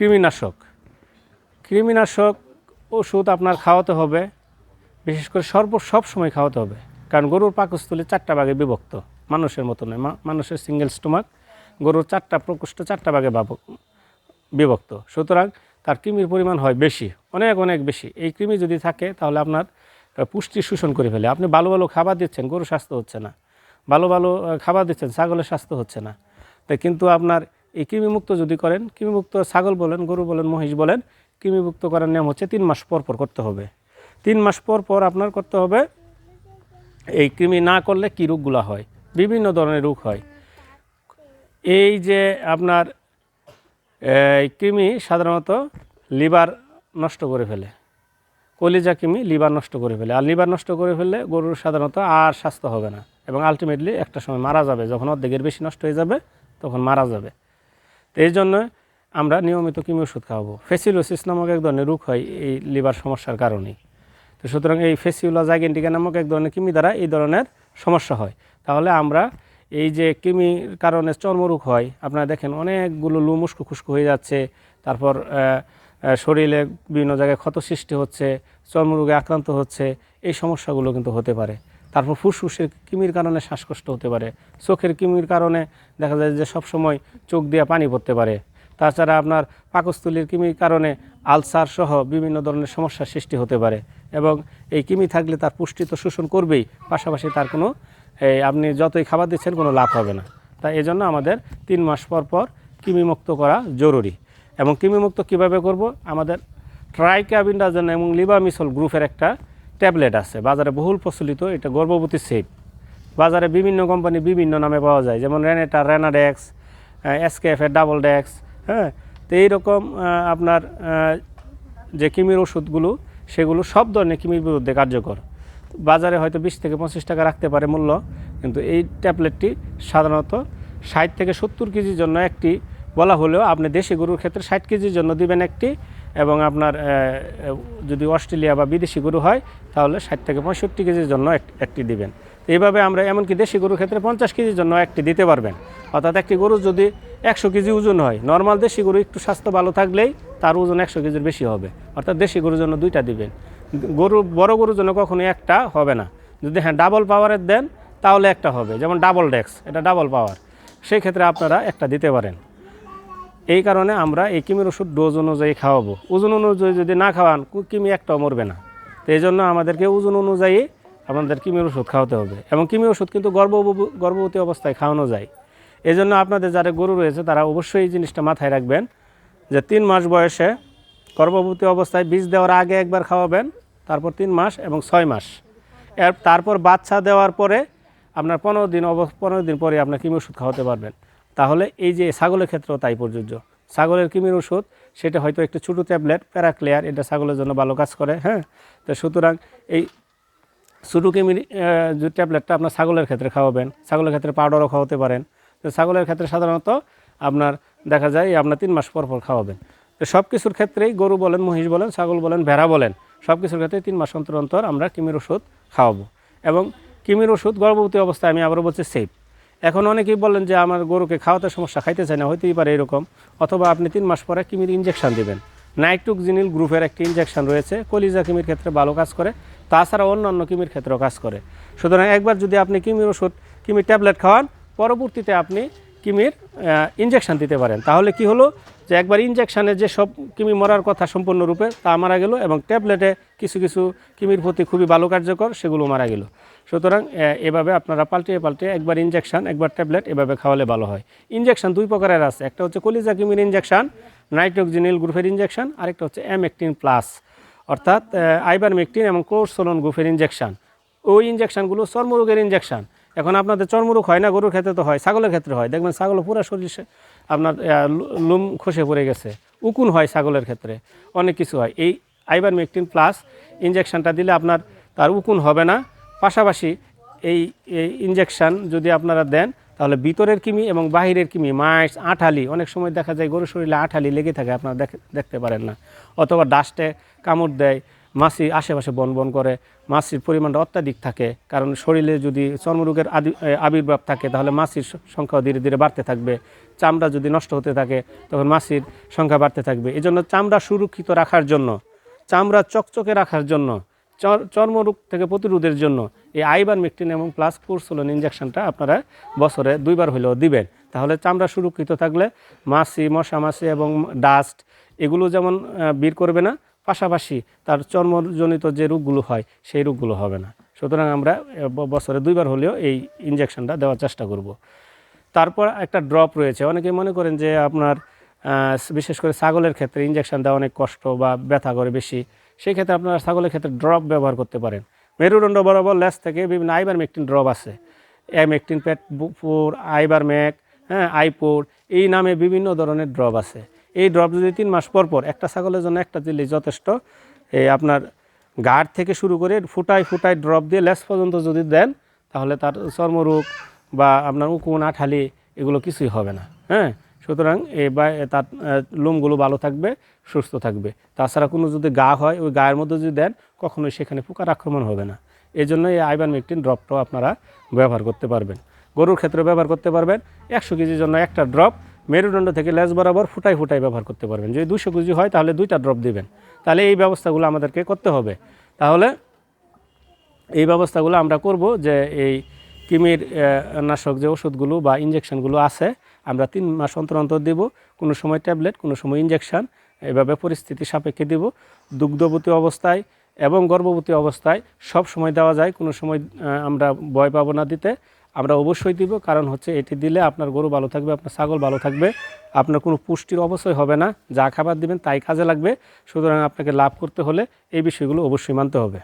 কৃমিনাশক। কৃমিনাশক ওষুধ আপনার খাওয়াতে হবে, বিশেষ করে সর্ব, সব সময় খাওয়াতে হবে। কারণ গরুর পাকস্থলী চারটা ভাগে বিভক্ত, মানুষের মতো নয় মানুষের সিঙ্গেল স্টোমাক গরুর চারটা প্রকোষ্ঠ চারটা ভাগে বিভক্ত। সুতরাং তার কৃমির পরিমাণ হয় বেশি, অনেক অনেক বেশি। এই কৃমি যদি থাকে তাহলে আপনার পুষ্টি শোষণ করে ফেলে। আপনি ভালো ভালো খাবার দিচ্ছেন গরু স্বাস্থ্য হচ্ছে না। ভালো ভালো খাবার দিচ্ছেন, ছাগলের স্বাস্থ্য হচ্ছে না। তাই কিন্তু আপনার এই কৃমিমুক্ত যদি করেন, কৃমিমুক্ত ছাগল বলেন, গরু বলেন, মহিষ বলেন, কৃমিমুক্ত করার নিয়ম হচ্ছে তিন মাস পর পর করতে হবে। তিন মাস পর পর আপনার করতে হবে, এই কৃমি না করলে কী রোগগুলো হয়? বিভিন্ন ধরনের রোগ হয়। এই যে আপনার কৃমি সাধারণত লিভার নষ্ট করে ফেলে। কলিজা কৃমি লিভার নষ্ট করে ফেলে। আর লিভার নষ্ট করে ফেললে গরুর সাধারণত আর স্বাস্থ্য হবে না এবং আলটিমেটলি একটা সময় মারা যাবে। যখন অর্ধেকের বেশি নষ্ট হয়ে যাবে, তখন মারা যাবে। এই জন্য আমরা নিয়মিত কিমি ওষুধ খাওয়াবো। ফেসিলোসিস নামক এক ধরনের রোগ হয় এই লিভার সমস্যার কারণেই। তো সুতরাং এই ফেসিউলা জাইগেন্টিকা নামক এক ধরনের কিমি দ্বারা এই ধরনের সমস্যা হয়। তাহলে আমরা এই যে কৃমির কারণে চর্মরোগ হয়, আপনারা দেখেন অনেকগুলো লু উস্কো খুস্কু হয়ে যাচ্ছে, তারপর শরীরে বিভিন্ন জায়গায় ক্ষত সৃষ্টি হচ্ছে, চর্মরোগে আক্রান্ত হচ্ছে, এই সমস্যাগুলো কিন্তু হতে পারে। তারপর ফুসফুসের কিমির কারণে শ্বাসকষ্ট হতে পারে, চোখের কিমির কারণে দেখা যায় যে সবসময় চোখ দিয়ে পানি পড়তে পারে। তাছাড়া আপনার পাকস্থলীর কিমির কারণে আলসার সহ বিভিন্ন ধরনের সমস্যার সৃষ্টি হতে পারে এবং এই কিমি থাকলে তার পুষ্টি তো শোষণ করবেই, পাশাপাশি তার কোনো আপনি যতই খাবার দিচ্ছেন কোনো লাভ হবে না। তাই এই জন্য আমাদের তিন মাস পর পর কৃমিমুক্ত করা জরুরি। এবং কৃমিমুক্ত কীভাবে করব? আমাদের ট্রাইক্যাবিন্ডাজন এবং লিবামিসল গ্রুপের একটা ট্যাবলেট আছে, বাজারে বহুল প্রচলিত, এটা গর্ভবতী সেফ। বাজারে বিভিন্ন কোম্পানি বিভিন্ন নামে পাওয়া যায়, যেমন রেনেটা রেনাডেক্স এসকেএফের ডাবল ডেক্স হ্যাঁ? তো এইরকম আপনার যে কিমির ওষুধগুলো, সেগুলো সব ধরনের কিমির বিরুদ্ধে কার্যকর। বাজারে হয়তো বিশ থেকে পঁচিশ টাকা রাখতে পারে মূল্য, কিন্তু এই ট্যাবলেটটি সাধারণত ষাট থেকে সত্তর কেজির জন্য একটি, বলা হলেও আপনি দেশি গরুর ক্ষেত্রে ষাট কেজির জন্য দিবেন একটি, এবং আপনার যদি অস্ট্রেলিয়া বা বিদেশি গরু হয় তাহলে ষাট থেকে পঁয়ষট্টি কেজির জন্য এক- একটি দিবেন। এইভাবে আমরা এমনকি দেশি গরুর ক্ষেত্রে পঞ্চাশ কেজির জন্য একটি দিতে পারবেন। অর্থাৎ একটি গরু যদি একশো কেজি ওজন হয়, নর্মাল দেশি গরু একটু স্বাস্থ্য ভালো থাকলেই তার ওজন একশো কেজির বেশি হবে। অর্থাৎ দেশি গরুর জন্য দুইটা দিবেন। গরু, বড় গরুর জন্য কখনোই একটা হবে না। যদি হ্যাঁ ডাবল পাওয়ারের দেন, তাহলে একটা হবে। যেমন ডাবল ডেক্স এটা ডাবল পাওয়ার সেই ক্ষেত্রে আপনারা একটা দিতে পারেন। এই কারণে আমরা এই কিমির ওষুধ ডোজ অনুযায়ী খাওয়াবো। ওজন অনুযায়ী যদি না খাওয়ান কিমি একটাও মরবে না। এই জন্য আমাদেরকে ওজন অনুযায়ী আমাদের কিমির ওষুধ খাওয়াতে হবে। এবং কিমি ওষুধ কিন্তু গর্ভ গর্ভবতী অবস্থায় খাওয়ানো যায়। এই জন্য আপনাদের যারা গরু রয়েছে, তারা অবশ্যই এই জিনিসটা মাথায় রাখবেন যে তিন মাস বয়সে গর্ভবতী অবস্থায় বীজ দেওয়ার আগে একবার খাওয়াবেন, তারপর তিন মাস এবং ছয় মাস। এর তারপর বাচ্চা দেওয়ার পরে আপনার পনেরো দিন অব, পনেরো দিন পরে আপনার কিমি ওষুধ খাওয়াতে পারবেন। তাহলে এই যে ছাগলের ক্ষেত্রেও তাই প্রযোজ্য। ছাগলের কিমির ওষুধ, সেটা হয়তো একটু ছোটো ট্যাবলেট, প্যারাক্লেয়ার, এটা ছাগলের জন্য ভালো কাজ করে হ্যাঁ? তো সুতরাং এই ছোটো কিমির যে ট্যাবলেটটা আপনার ছাগলের ক্ষেত্রে খাওয়াবেন, ছাগলের ক্ষেত্রে পাউডারও খাওয়াতে পারেন। তো ছাগলের ক্ষেত্রে সাধারণত আপনার দেখা যায় আপনার তিন মাস পর পর খাওয়াবেন। তো সব কিছুর ক্ষেত্রেই গরু বলেন, মহিষ বলেন, ছাগল বলেন, ভেড়া বলেন সব কিছুর ক্ষেত্রে তিন মাস অন্তর অন্তর আমরা কিমির ওষুধ খাওয়াবো। এবং কিমির ওষুধ গর্ভবতী অবস্থায় আমি আবারও বলছি, সেফ। এখন অনেকেই বলেন যে আমার গরুকে খাওয়াতে সমস্যা, খাইতে চায় না, হইতেই পারে এরকম। অথবা আপনি তিন মাস পরে কিমির ইঞ্জেকশন দিবেন। নাইট্রোকজিনিল গ্রুপের একটি ইঞ্জেকশন রয়েছে, কলিজা কিমির ক্ষেত্রে ভালো কাজ করে, তাছাড়া অন্যান্য কিমির ক্ষেত্রেও কাজ করে। সুতরাং একবার যদি আপনি কিমির ওষুধ, কিমির ট্যাবলেট খাওয়ান, পরবর্তীতে আপনি কিমির ইঞ্জেকশন দিতে পারেন। তাহলে কি হলো যে একবার ইঞ্জেকশনে যে সব কিমি মরার কথা সম্পূর্ণরূপে তা মারা গেল এবং ট্যাবলেটে কিছু কিছু কিমির প্রতি খুবই ভালো কার্যকর, সেগুলো মারা গেল। সুতরাং এভাবে আপনারা পাল্টিয়ে পাল্টিয়ে একবার ইঞ্জেকশন একবার ট্যাবলেট এভাবে খাওয়ালে ভালো হয়। ইঞ্জেকশন দুই প্রকারের আছে, একটা হচ্ছে কলিজা কিমির ইঞ্জেকশন নাইট্রোকজিনিল গ্রুপের ইঞ্জেকশন আরেকটা হচ্ছে অ্যামেকটিন প্লাস অর্থাৎ আইবার আইবারমেকটিন এবং কোর্সোলন গ্রুপের ইঞ্জেকশন ওই ইঞ্জেকশনগুলো চর্মরোগের ইঞ্জেকশন এখন আপনাদের চর্মরোগ হয় না, গরুর ক্ষেত্রে তো হয়, ছাগলের ক্ষেত্রে হয়। দেখবেন ছাগল পুরো শরীর আপনার লুম খসে পড়ে গেছে। উকুন হয় ছাগলের ক্ষেত্রে, অনেক কিছু হয়। এই আইবার আইবারমেকটিন প্লাস ইঞ্জেকশনটা দিলে আপনার, তার উকুন হবে না। পাশাপাশি এই ইঞ্জেকশন যদি আপনারা দেন, তাহলে ভিতরের কিমি এবং বাহিরের কিমি, মাইস, আঠালি, অনেক সময় দেখা যায় গরুর শরীরে আঠালি লেগে থাকে, আপনারা দেখ- দেখতে পারেন না। অথবা ডাস্টে কামড় দেয় মাছি আশেপাশে বন বন করে মাছির পরিমাণটা অত্যাধিক থাকে, কারণ শরীরে যদি চর্মরোগের আবির্ভাব থাকে, তাহলে মাছির সংখ্যাও ধীরে ধীরে বাড়তে থাকবে। চামড়া যদি নষ্ট হতে থাকে, তখন মাছির সংখ্যা বাড়তে থাকবে। এই জন্য চামড়া সুরক্ষিত রাখার জন্য, চামড়া চকচকে রাখার জন্য চর্মরোগ থেকে প্রতিরোধের জন্য এই আইবার মেকটিন এবং প্লাস কোর্সোলন ইঞ্জেকশনটা আপনারা বছরে দুইবার হলেও দিবেন। তাহলে চামড়া সুরক্ষিত থাকলে মাছি, মশা মাছি এবং ডাস্ট এগুলো যেমন বের করবে না, পাশাপাশি তার চর্মজনিত যে রোগগুলো হয় সেই রোগগুলো হবে না। সুতরাং আমরা বছরে দুইবার হলেও এই ইঞ্জেকশনটা দেওয়ার চেষ্টা করব। তারপর একটা ড্রপ রয়েছে। অনেকে মনে করেন যে আপনার বিশেষ করে ছাগলের ক্ষেত্রে ইঞ্জেকশন দেওয়া অনেক কষ্ট বা ব্যথা করে বেশি। সেই ক্ষেত্রে আপনারা ছাগলের ক্ষেত্রে ড্রপ ব্যবহার করতে পারেন। মেরুদণ্ড বরাবর লেস থেকে বিভিন্ন আইবার মেকটিন ড্রপ আছে। অ্যামেকটিন পেট ফোর আইবার ম্যাক হ্যাঁ আইপোর এই নামে বিভিন্ন ধরনের ড্রপ আছে। এই ড্রপ যদি তিন মাস পর পর একটা ছাগলের জন্য একটা দিলে যথেষ্ট, এই আপনার গাঢ় থেকে শুরু করে ফুটায় ফুটায় ড্রপ দিয়ে লেস পর্যন্ত যদি দেন, তাহলে তার চর্মরোগ বা আপনার উকুন, আঠালি এগুলো কিছুই হবে না হ্যাঁ। সুতরাং এ বা তার লোমগুলো ভালো থাকবে, সুস্থ থাকবে। তাছাড়া কোনো যদি গা হয়, ওই গায়ের মধ্যে যদি দেন, কখনোই সেখানে পোকার আক্রমণ হবে না। এই জন্য এই আইবান মেকটিন ড্রপটাও আপনারা ব্যবহার করতে পারবেন। গরুর ক্ষেত্রে ব্যবহার করতে পারবেন। একশো কেজির জন্য একটা ড্রপ, মেরুদণ্ড থেকে লেজ বরাবর ফুটাই ফুটাই ব্যবহার করতে পারবেন। যদি দুশো কেজি হয়, তাহলে দুইটা ড্রপ দিবেন। তাহলে এই ব্যবস্থাগুলো আমাদেরকে করতে হবে। তাহলে এই ব্যবস্থাগুলো আমরা করব যে এই কৃমির নাশক যে ওষুধগুলো বা ইঞ্জেকশনগুলো আছে আমরা তিন মাস অন্তর অন্তর দেব, কোনো সময় ট্যাবলেট, কোনো সময় ইঞ্জেকশন এভাবে পরিস্থিতি সাপেক্ষে দেব। দুগ্ধবতী অবস্থায় এবং গর্ভবতী অবস্থায় সব সময় দেওয়া যায়, কোনো সময় আমরা ভয় পাবো না দিতে। আমরা অবশ্যই দিব, কারণ হচ্ছে এটি দিলে আপনার গরু ভালো থাকবে, আপনার ছাগল ভালো থাকবে। আপনার কোনো পুষ্টির অবশ্যই হবে না, যা খাবার দিবেন তাই কাজে লাগবে। সুতরাং আপনাকে লাভ করতে হলে এই বিষয়গুলো অবশ্যই মানতে হবে।